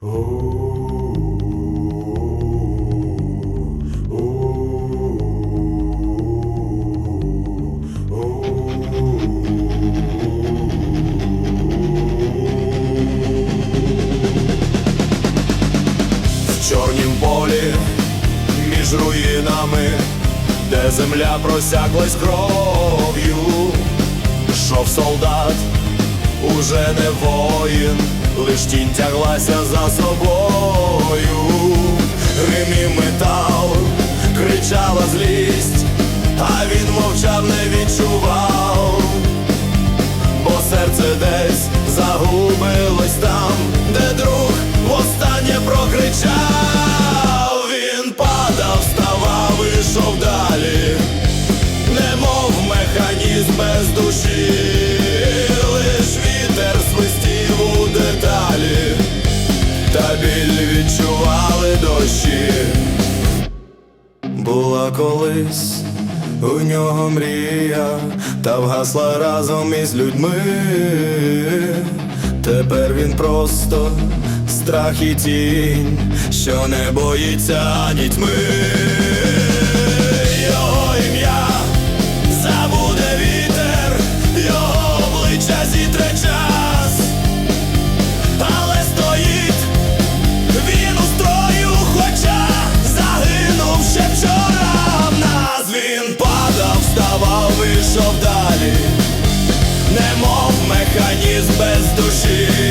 В чорнім полі між руїнами, де земля просяклась кров'ю, Шов солдат, уже не воїн, лиш тінь тяглася за собою, Гримів метал, кричала злість, а він мовчав, не відчував, бо серце десь загубилось там, де друг востаннє прокричав. Він падав, вставав, ішов далі, немов механізм без душі, біль відчували дощі. Була колись у нього мрія, та вгасла разом із людьми. Тепер він просто страх і тінь, що не боїться ані тьми. вийшов далі, немов механізм без душі.